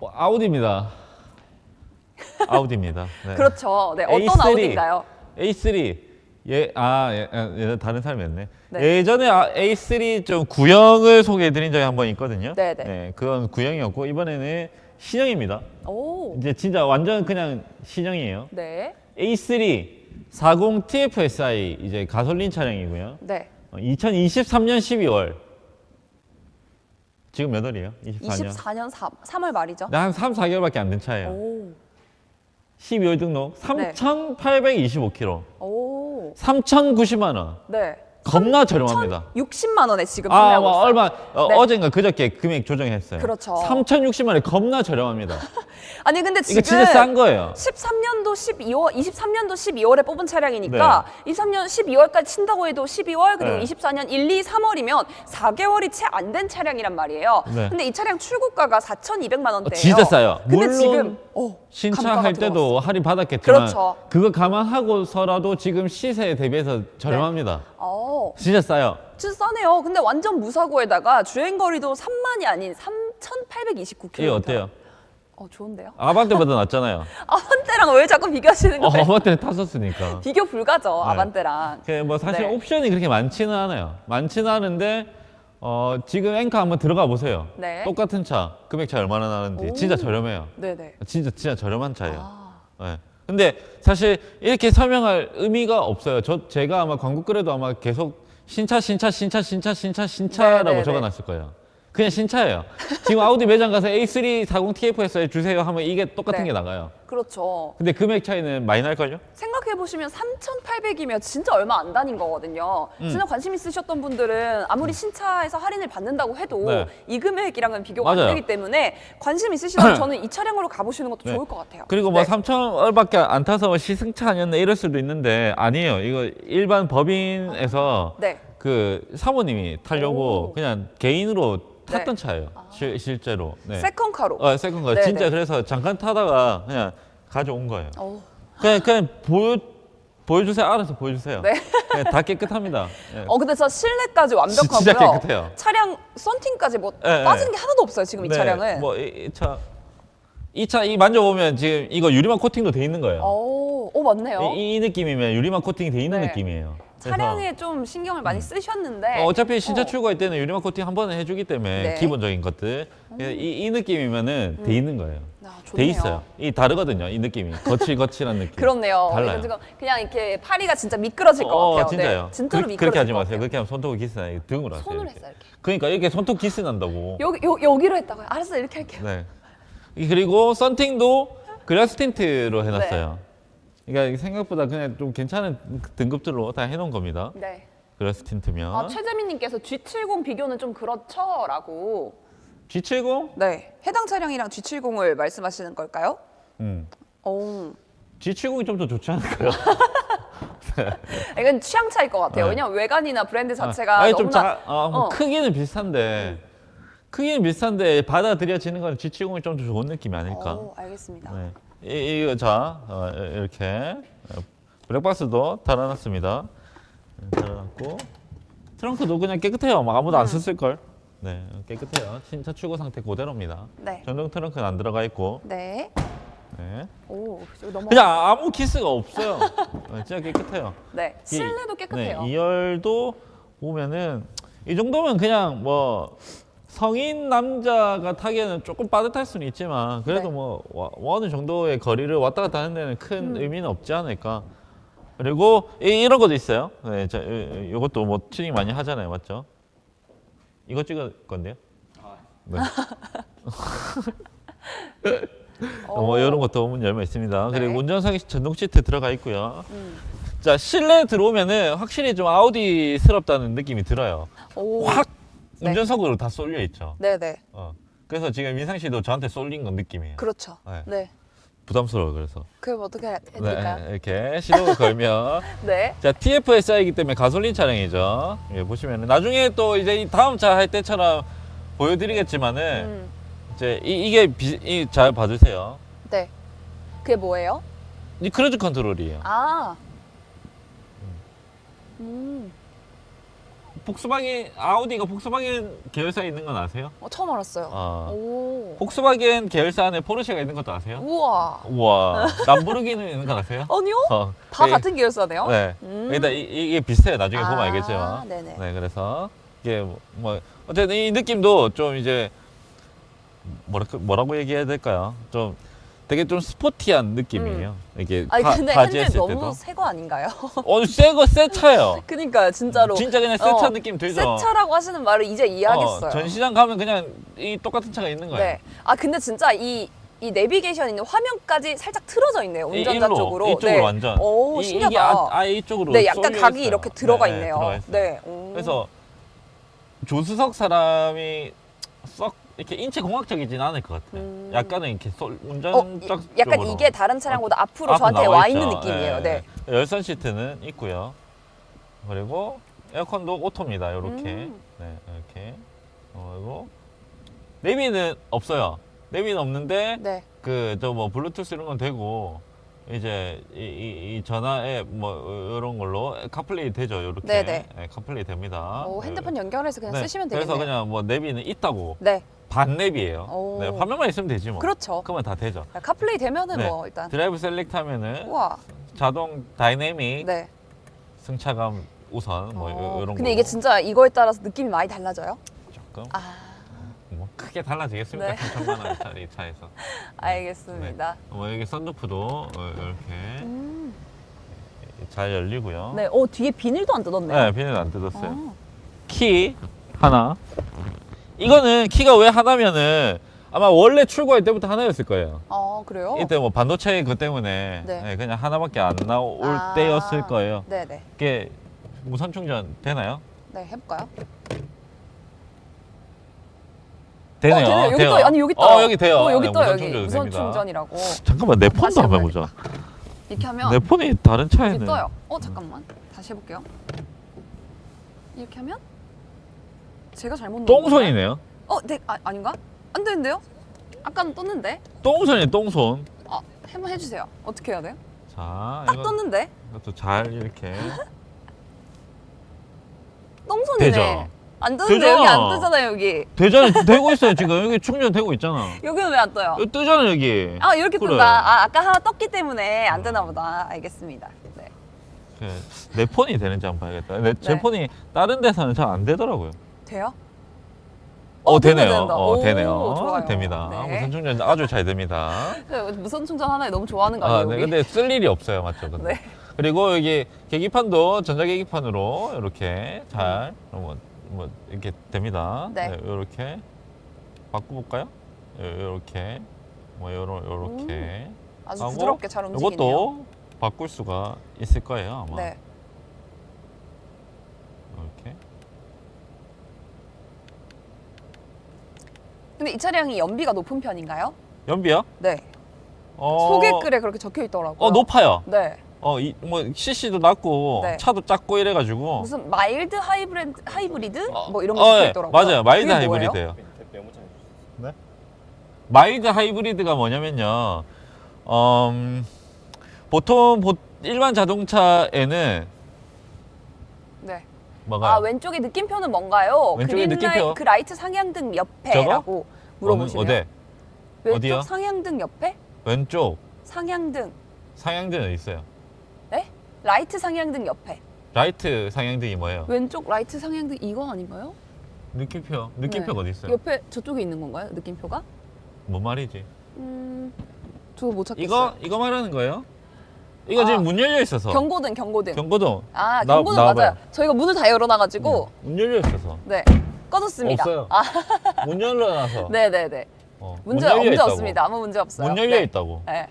어, 아우디입니다. 아우디입니다. 네. 그렇죠. 네, 어떤 A3. 아우디인가요? A3 예, 아, 예, 아, 얘는 다른 사람이 었네. 네. 예전에 아, A3 좀 구형을 소개해드린 적이 한 번 있거든요. 네, 네. 그건 구형이었고 이번에는 신형입니다. 오. 이제 진짜 완전 그냥 신형이에요. 네. A3 40 TFSI 이제 가솔린 차량이고요. 네. 어, 2023년 12월 지금 몇 월이에요? 24년. 24년 3, 3월 말이죠. 네, 한 3, 4개월밖에 안 된 차예요. 오. 12월 등록 네. 3,825km. 오. 3,090만 원. 네. 겁나 저렴합니다. 60만 원에 지금 아, 판매하고 뭐 있어요. 얼마 어, 네. 어젠가 그저께 금액 조정했어요. 그렇죠. 3,060만 원에 겁나 저렴합니다. 아니 근데 지금 이거 진짜 싼 거예요. 13년도 12월, 23년도 12월에 뽑은 차량이니까 23년 12월까지 친다고 해도 12월 그리고 네. 24년 1, 2, 3월이면 4개월이 채 안 된 차량이란 말이에요. 네. 근데 이 차량 출고가가 4,200만 원대예요. 진짜 싸요. 근데 물론 지금 어, 신차 감가가 할 때도 들어갔어. 할인 받았겠지만 그렇죠. 그거 감안하고서라도 지금 시세에 대비해서 저렴합니다. 어, 진짜 싸요. 진짜 싸네요. 근데 완전 무사고에다가 주행 거리도 3만이 아닌 3,829km. 이게 어때요? 어, 좋은데요? 아반떼보다 낫잖아요. 아반떼랑 왜 자꾸 비교하시는 어, 거예요? 아반떼는 탔었으니까. 비교 불가죠, 네. 아반떼랑. 그 뭐 사실 네. 옵션이 그렇게 많지는 않아요. 많지는 않은데 어, 지금 앵커 한번 들어가 보세요. 네. 똑같은 차 금액 차이 얼마나 나는지 오. 진짜 저렴해요. 네네. 진짜 진짜 저렴한 차예요. 아, 네. 근데 사실 이렇게 설명할 의미가 없어요. 저 제가 아마 광고 글에도 아마 계속 신차 신차 신차 신차 신차 신차라고 네, 네, 적어놨을 거예요. 그냥 신차예요. 지금 아우디 매장 가서 A3 40 TFSI 주세요 하면 이게 똑같은 네. 게 나가요. 그렇죠. 근데 금액 차이는 많이 날걸요? 생각해 보시면 3,800이면 진짜 얼마 안 다닌 거거든요. 음. 진짜 관심 있으셨던 분들은 아무리 신차에서 할인을 받는다고 해도 네. 이 금액이랑은 비교가 맞아요. 안 되기 때문에 관심 있으시다면 저는 이 차량으로 가보시는 것도 네. 좋을 것 같아요. 그리고 뭐 네. 3천 얼밖에 안 타서 시승차 아니었나 이럴 수도 있는데 아니에요. 이거 일반 법인에서 네. 그 사모님이 타려고 오. 그냥 개인으로 탔던 네. 차예요. 실, 실제로. 네. 세컨카로. 어, 세컨카. 네, 진짜 네. 그래서 잠깐 타다가 그냥 가져온 거예요. 어, 그냥 그냥 보여 보여주세요. 알아서 보여주세요. 네. 그냥 다 깨끗합니다. 예. 어, 근데 저 실내까지 완벽하고요. 진짜 깨끗해요. 차량 썬팅까지 뭐 네, 빠진 네. 게 하나도 없어요. 지금 이 네, 차량은. 뭐이 차. 이차이 만져보면 지금 이거 유리막 코팅도 돼 있는 거예요. 오, 오 맞네요. 이, 이 느낌이면 유리막 코팅이 돼 있는 네. 느낌이에요. 차량에 좀 신경을 많이 쓰셨는데 어, 어차피 신차 어. 출고할 때는 유리막 코팅 한 번은 해주기 때문에 네. 기본적인 것들 그래서 이, 이 느낌이면은 돼 있는 거예요. 아, 돼 좋네요. 있어요. 이 다르거든요. 이 느낌이 거칠 거칠한 느낌. 그렇네요. 달라요. 지금 그냥 이렇게 파리가 진짜 미끄러질 것 어, 같아요. 진짜요. 네, 진짜로 그, 미끄러질 그렇게 하지 것 마세요. 같아요. 그렇게 하면 손톱 기스나 등으로 하세요. 손으로. 했어요 이렇게. 그러니까 이렇게 손톱 기스 난다고. 여기 여, 여기로 했다고요. 알았어 이렇게 할게요. 네. 이- 그리고 썬팅도 글라스 틴트로 해놨어요. 네. 그러니까 생각보다 그냥 좀 괜찮은 등급들로 다 해놓은 겁니다. 네. 글라스 틴트면. 아 최재민님께서 G70 비교는 좀 그렇죠라고. G70? 네. 해당 차량이랑 G70을 말씀하시는 걸까요? 음. 어. G70이 좀 더 좋지 않을까요? 이건 취향 차일 것 같아요. 네. 왜냐면 외관이나 브랜드 자체가 아니, 너무나 좀 자, 아, 뭐 어. 크기는 비슷한데 크기는 비슷한데 받아들여지는 건 G70이 좀 더 좋은 느낌이 아닐까. 어, 알겠습니다. 네. 이, 이거 자 어, 이렇게 어, 블랙박스도 달아놨습니다. 네, 달아놨고 트렁크도 그냥 깨끗해요. 막 아무도 안 음. 썼을 걸. 네, 깨끗해요. 신차 출고 상태 그대로입니다. 네. 전동 트렁크는 안 들어가 있고, 네. 네. 오, 넘어. 그냥 아무 기스가 없어요. 네, 진짜 깨끗해요. 네. 이- 실내도 깨끗해요. 네, 2열도 보면은 이 정도면 그냥 뭐 성인 남자가 타기에는 조금 빠듯할 수는 있지만 그래도 네. 뭐 와- 어느 정도의 거리를 왔다 갔다 하는 데는 큰 음. 의미는 없지 않을까. 그리고 이, 런 것도 있어요. 네, 자, 이- 이것도 뭐 튜닝 많이 하잖아요, 맞죠? 이거 찍을 건데요. 네. 뭐 이런 것도 문 열면 있습니다. 네. 그리고 운전석에 전동 시트 들어가 있고요. 음. 자 실내 들어오면은 확실히 좀 아우디스럽다는 느낌이 들어요. 오. 확 네. 운전석으로 다 쏠려 있죠. 네, 네. 어. 그래서 지금 민상 씨도 저한테 쏠린 건 느낌이에요. 그렇죠. 네. 네. 부담스러워 그래서. 그럼 어떻게 해 드릴까요? 네, 이렇게 시동을 걸면 네. 자 TFSI이기 때문에 가솔린 차량이죠. 예, 보시면 나중에 또 이제 이 다음 차 할 때처럼 보여드리겠지만은 음. 이제 이, 비, 이, 잘 봐주세요. 네. 그게 뭐예요? 이 크루즈 컨트롤이에요. 아. 음. 폭스바겐 아우디가 폭스바겐 계열사에 있는 건 아세요? 어, 처음 알았어요. 어. 오. 폭스바겐 계열사 안에 포르쉐가 있는 것도 아세요? 우와. 우와. 람보르기니 있는 거 아세요? 아니요? 어. 다 네. 같은 계열사네요? 네. 음. 일단 이, 이게 비슷해요. 나중에 보면 아, 알겠지만. 네네. 네, 그래서 이게 뭐- 뭐 어쨌든 이 느낌도 좀 이제 뭐랄까 뭐라고 얘기해야 될까요? 좀 되게 좀 스포티한 느낌이에요. 이게 음. 아니 타- 근데 타지 핸들 했을 너무 때도. 새 거 아닌가요? 어, 새거 새 차예요. 그니까요, 진짜로. 진짜 그냥 새차 어, 느낌 들죠. 새 차라고 하시는 말을 이제 이해하겠어요. 어, 전시장 가면 그냥 이 똑같은 차가 있는 거예요. 네. 아 근데 진짜 이, 이 내비게이션 있는 화면까지 살짝 틀어져 있네요. 이- 운전자 일로, 쪽으로. 이쪽으로 네. 완전. 오, 이, 신기하다. 이게 아, 아예 이쪽으로 네, 약간 쏠려 각이 있어요. 이렇게 들어가 네, 네, 있네요. 들어가 있어요. 네. 오. 그래서 조수석 사람이 썩 이렇게 인체 공학적이진 않을 것 같아요. 음. 약간은 이렇게 쏠- 어, 운전적 약간. 이게 다른 차량보다 앞으로 저한테 와. 있는 느낌이에요. 네. 열선 시트는 있고요. 그리고 에어컨도 오토입니다. 이렇게. 음. 네, 이렇게. 어, 그리고 내비는 없어요. 내비는 없는데 네. 그 저 뭐 블루투스 이런 건 되고 이제 이, 이, 이 전화에 뭐 이런 걸로 카플레이 되죠. 이렇게. 네네. 네, 카플레이 됩니다. 오, 핸드폰 연결해서 그냥 네, 쓰시면 되겠네요. 그래서 그냥 뭐 내비는 있다고 네. 반 내비예요. 오. 네, 화면만 있으면 되지 뭐. 그렇죠. 그러면 다 되죠. 카플레이 되면은 네. 뭐 일단 드라이브 셀렉트 하면은 우와. 자동 다이내믹 네. 승차감 우선 뭐 어, 이런 근데 거 이게 진짜 이거에 따라서 느낌이 많이 달라져요? 조금 아, 뭐 크게 달라지겠습니까? 네. 3천만 원짜리 차에서. 알겠습니다. 뭐 여기 썬루프도 어, 이렇게 음. 잘 열리고요. 네. 어, 뒤에 비닐도 안 뜯었네요. 네, 비닐 안 뜯었어요. 어. 키 하나. 이거는 키가 왜 하나면은 아마 원래 출고할 때부터 하나였을 거예요. 어, 그래요? 이때 뭐 반도체 그 때문에 네. 네, 그냥 하나밖에 안 나올 아. 때였을 거예요. 네, 네. 이게 무선 충전 되나요? 네, 해볼까요? 되네요. 어, 되네요. 여기 돼요. 떠요. 아니, 여기 떠요. 어, 여기 돼요. 어, 여기 네, 떠요. 무선 여기 충전도 무선 됩니다. 충전이라고. 잠깐만 내 폰도 한번. 해보자. 이렇게 하면 내 폰이 다른 여기 차에는 떠요. 어, 잠깐만. 다시 해볼게요. 이렇게 하면 제가 잘못 넣은 건가요? 똥손이네요. 어, 네, 아, 아닌가? 안 되는데요? 아까는 떴는데. 똥손이 똥손. 아, 한번 해주세요. 어떻게 해야 돼요? 자, 딱 이거, 떴는데. 이것도 잘 이렇게 똥손이네. 되죠? 안 뜨는데 되잖아. 여기 안 뜨잖아요 여기. 되잖아. 되고 있어요 지금 여기 충전되고 있잖아. 여기는 왜 안 떠요? 여기 뜨잖아 여기. 아 이렇게 그래. 뜬다. 아 아까 하나 떴기 때문에 안 뜨나 보다. 알겠습니다. 네. 그, 내 폰이 되는지 한번 봐야겠다. 내, 제 네. 폰이 다른 데서는 잘 안 되더라고요. 돼요? 어, 어, 되네요. 된다. 어, 오, 되네요. 좋아요. 됩니다. 네. 무선 충전 아주 잘 됩니다. 그 무선 충전 하나에 너무 좋아하는 거 아니에요? 아, 네. 여기? 근데 쓸 일이 없어요, 맞죠? 근데. 네. 그리고 여기 계기판도 전자 계기판으로 이렇게 잘 뭐, 뭐 이렇게 됩니다. 네. 이렇게 바꿔볼까요? 이렇게 뭐 요런 요렇게 아주 하고 부드럽게 잘 움직이네요. 이것도 바꿀 수가 있을 거예요 아마. 네. 이렇게. 근데 이 차량이 연비가 높은 편인가요? 연비요? 네. 어, 소개글에 그렇게 적혀 있더라고요. 어 높아요. 네. 어, 이, 뭐 CC도 낮고 네. 차도 작고 이래가지고. 무슨 마일드 하이브리드 하이브리드 어, 뭐 이런 거 어, 적혀 예, 있더라고요. 맞아요. 마일드? 하이브리드예요. 네? 마일드 하이브리드가 뭐냐면요. 음, 보통 보- 일반 자동차에는 네. 뭐가 아 왼쪽에 느낌표는 뭔가요? 왼쪽에 그린 느낌표. 라이, 그 라이트 상향등 옆에라고 물어보시네요. 어디? 왼쪽 어디요? 상향등 옆에? 왼쪽 상향등. 상향등은 있어요. 네? 라이트 상향등 옆에. 라이트 상향등이 뭐예요? 왼쪽 라이트 상향등 이거 아닌가요? 느낌표. 느낌표가 어디 있어요? 옆에 저쪽에 있는 건가요? 느낌표가? 뭔 말이지? 음. 저거 못 찾겠어요. 이거 이거 말하는 거예요? 이거 아, 지금 문 열려 있어서. 경고등, 경고등. 경고등. 아, 나- 경고등 나와봐요. 맞아요. 저희가 문을 다 열어놔가지고 문 열려 있어서. 네 꺼졌습니다. 없어요. 아, 문 열려놔서. 네, 네, 네. 어, 문제 문 열려 문제 있다고. 없습니다. 아무 문제 없어요. 문 열려 네. 있다고. 네.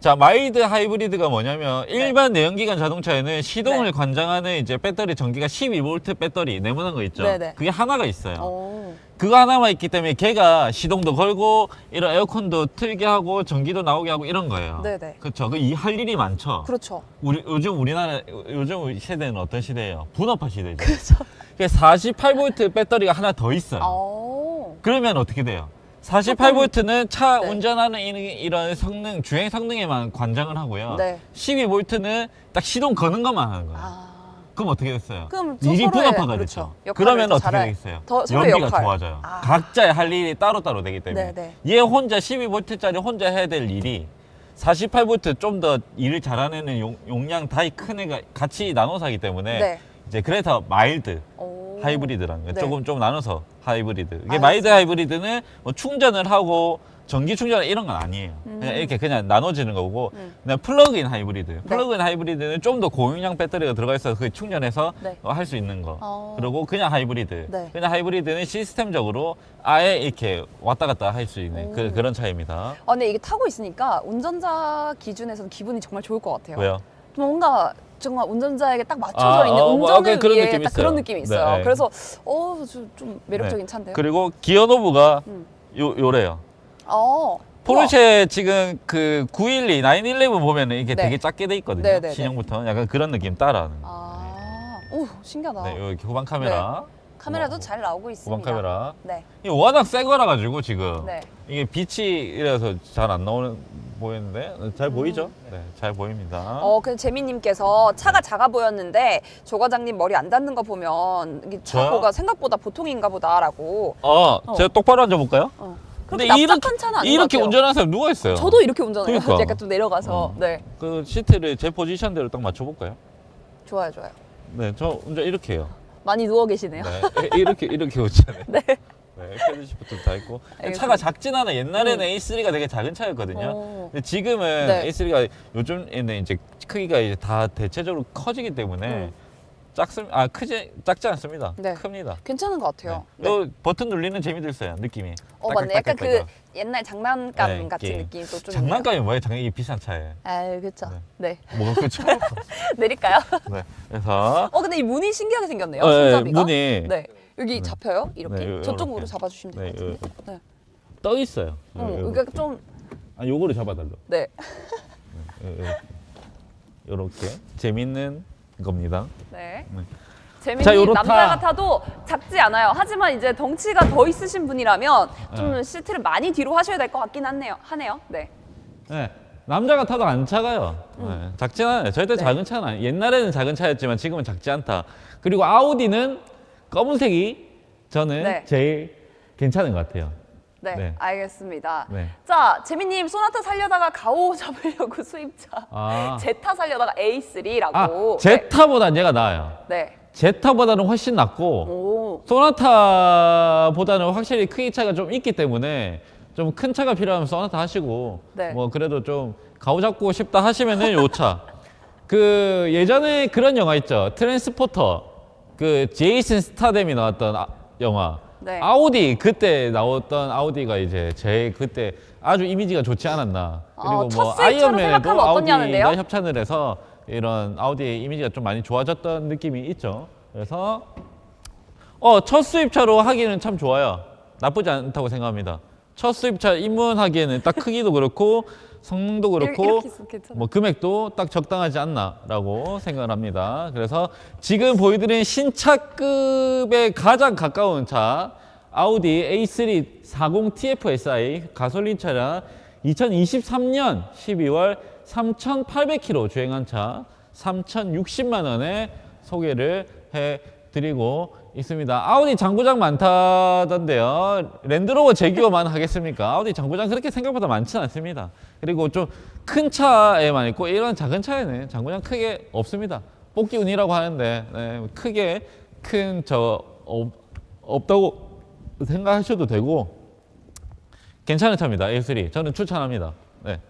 자, 마일드 하이브리드가 뭐냐면 일반 내연기관 자동차에는 시동을 네. 관장하는 이제 배터리 전기가 12V 배터리 네모난 거 있죠. 네네. 그게 하나가 있어요. 오. 그거 하나만 있기 때문에 걔가 시동도 걸고 이런 에어컨도 틀게 하고 전기도 나오게 하고 이런 거예요. 네네. 그렇죠. 그이할 일이 많죠. 그렇죠. 우리 요즘 우리나라 요즘 시대는 어떤 시대예요? 분업화 시대죠. 그렇죠. 그게 48V 배터리가 하나 더 있어요. 오. 그러면 어떻게 돼요? 48V는 차 네. 운전하는 이- 이런 성능, 주행 성능에만 관장을 하고요. 네. 12V는 딱 시동 거는 것만 하는 거예요. 아. 그럼 어떻게 됐어요? 그럼 저 일이 서로의- 분업화가 그렇죠. 됐죠. 역할을 그러면 더 어떻게 되겠어요? 더 서로의 연비가 역할. 좋아져요. 아. 각자의 할 일이 따로따로 되기 때문에 네, 얘 혼자 12V짜리 혼자 해야 될 일이 48V 좀 더 일을 잘하는 용, 용량 다이 큰 애가 같이 나눠서 하기 때문에 네. 이제 그래서 마일드 오. 하이브리드라는 거 네. 조금 좀 나눠서 하이브리드. 이게 알겠습니다. 마일드 하이브리드는 뭐 충전을 하고 전기 충전 이런 건 아니에요. 그냥 이렇게 그냥 나눠지는 거고 음. 그냥 플러그인 하이브리드. 플러그인 하이브리드는 좀 더 고용량 배터리가 들어가 있어서 그 충전해서 네. 할 수 있는 거. 어. 그리고 그냥 하이브리드. 네. 그냥 하이브리드는 시스템적으로 아예 이렇게 왔다 갔다 할 수 있는 그, 그런 차이입니다. 아, 근데 이게 타고 있으니까 운전자 기준에서는 기분이 정말 좋을 것 같아요. 왜요? 좀 뭔가 정말 운전자에게 딱 맞춰져 아, 있는 어, 뭐 운전을 약간 그런 위해 느낌이 딱 있어요. 그런 느낌이 있어요. 네, 네. 그래서 어, 좀, 좀 매력적인 차인데요. 그리고 기어 노브가 음. 요, 요래요. 어. 포르쉐 지금 그 912, 911 보면은 이게 네. 되게 작게 돼 있거든요. 네, 네, 네. 신형부터 약간 그런 느낌 따라하는. 아, 오 신기하다. 네, 여기 후방 카메라. 카메라도 뭐, 잘 나오고 있습니다. 후방 카메라. 네, 이게 워낙 새 거라 가지고 지금 네. 이게 빛이 이래서 잘 안 나오는 보이는데 잘 보이죠? 네, 잘 보입니다. 음. 어, 그 재민님께서 차가 작아 보였는데 조 과장님 머리 안 닿는 거 보면 이게 저요? 차고가 생각보다 보통인가 보다라고. 어, 어. 제가 똑바로 앉아 볼까요? 어. 근데 그렇게 이렇게 납작한 차는 아닌 것 이렇게 같아요. 운전하는 사람 누가 있어요? 저도 이렇게 운전해요. 그러니까. 약간 좀 내려가서. 어. 네, 그 시트를 제 포지션대로 딱 맞춰 볼까요? 좋아요, 좋아요. 네, 저 운전 이렇게 해요. 많이 누워 계시네요. 네, 이렇게 이렇게 오잖아요. 네. 네, 패드 시프트 다 있고 알겠습니다. 차가 작진 않아. 옛날에는 음. A3가 되게 작은 차였거든요. 오. 근데 지금은 네. A3가 요즘에는 이제 크기가 이제 다 대체적으로 커지기 때문에 음. 작습 아 크지 작지 않습니다. 네. 큽니다. 괜찮은 것 같아요. 네. 요 버튼 눌리는 재미도 있어요. 느낌이. 어 맞네. 약간 그. 옛날 장난감 네, 같은 이게 느낌이 또 좀 장난감이 뭐예요? 장난 이게 비싼 차예요. 아 그렇죠. 네. 뭐가 그렇죠? 내릴까요? 네. 그래서 어 근데 이 문이 신기하게 생겼네요. 어, 예, 손잡이가. 문이 네. 여기 잡혀요. 이렇게 네, 요- 저쪽으로 요렇게. 잡아주시면 될것 네, 같은데. 네. 떠 있어요. 어, 요- 그러니까 요렇게. 좀 아 요거를 잡아달라. 네. 요렇게 재밌는 겁니다. 네. 네. 자, 요렇다. 남자 같아도 작지 않아요. 하지만 이제 덩치가 더 있으신 분이라면 좀 네. 시트를 많이 뒤로 하셔야 될 것 같긴 하네요. 하네요. 네. 네. 남자가 타도 안 작아요. 네. 작진 않아요. 절대 음. 네. 작은 차는 아니에요. 옛날에는 작은 차였지만 지금은 작지 않다. 그리고 아우디는 검은색이 저는 네. 제일 괜찮은 것 같아요. 네. 네. 알겠습니다. 네. 자, 재민님 소나타 살려다가 가오 잡으려고 수입차. 아, 제타 살려다가 아 A3라고. 제타보단 얘가 나아요. 네. 제타보다는 훨씬 낫고 오. 소나타보다는 확실히 크기 차이가 좀 있기 때문에 좀 큰 차가 필요하면 소나타 하시고 네. 뭐 그래도 좀 가오 잡고 싶다 하시면은 요 차. 그 예전에 그런 영화 있죠. 트랜스포터. 그 제이슨 스타뎀이 나왔던 아- 영화. 네. 아우디 그때 나왔던 아우디가 이제 제 그때 아주 이미지가 좋지 않았나. 그리고 어, 첫뭐 아이언맨에도 생각하면? 아우디가 협찬을 해서 이런 아우디의 이미지가 좀 많이 좋아졌던 느낌이 있죠. 그래서 어, 첫 수입차로 하기는 참 좋아요. 나쁘지 않다고 생각합니다. 첫 수입차 입문하기에는 딱 크기도 그렇고 성능도 그렇고. 뭐 금액도 딱 적당하지 않나라고 생각을 합니다. 그래서 지금 보여드린 신차급에 가장 가까운 차 아우디 A3 40 TFSI 가솔린 차량 2023년 12월 3,800km 주행한 차 3,060만 원에 소개를 해드리고 있습니다. 아우디 장구장 많다던데요. 랜드로버 제규어만 하겠습니까? 아우디 장구장 그렇게 생각보다 많지는 않습니다. 그리고 좀 큰 차에만 있고 이런 작은 차에는 장구장 크게 없습니다. 뽑기 운이라고 하는데 네, 크게 큰 저 없다고 생각하셔도 되고 괜찮은 차입니다. A3 저는 추천합니다. 네.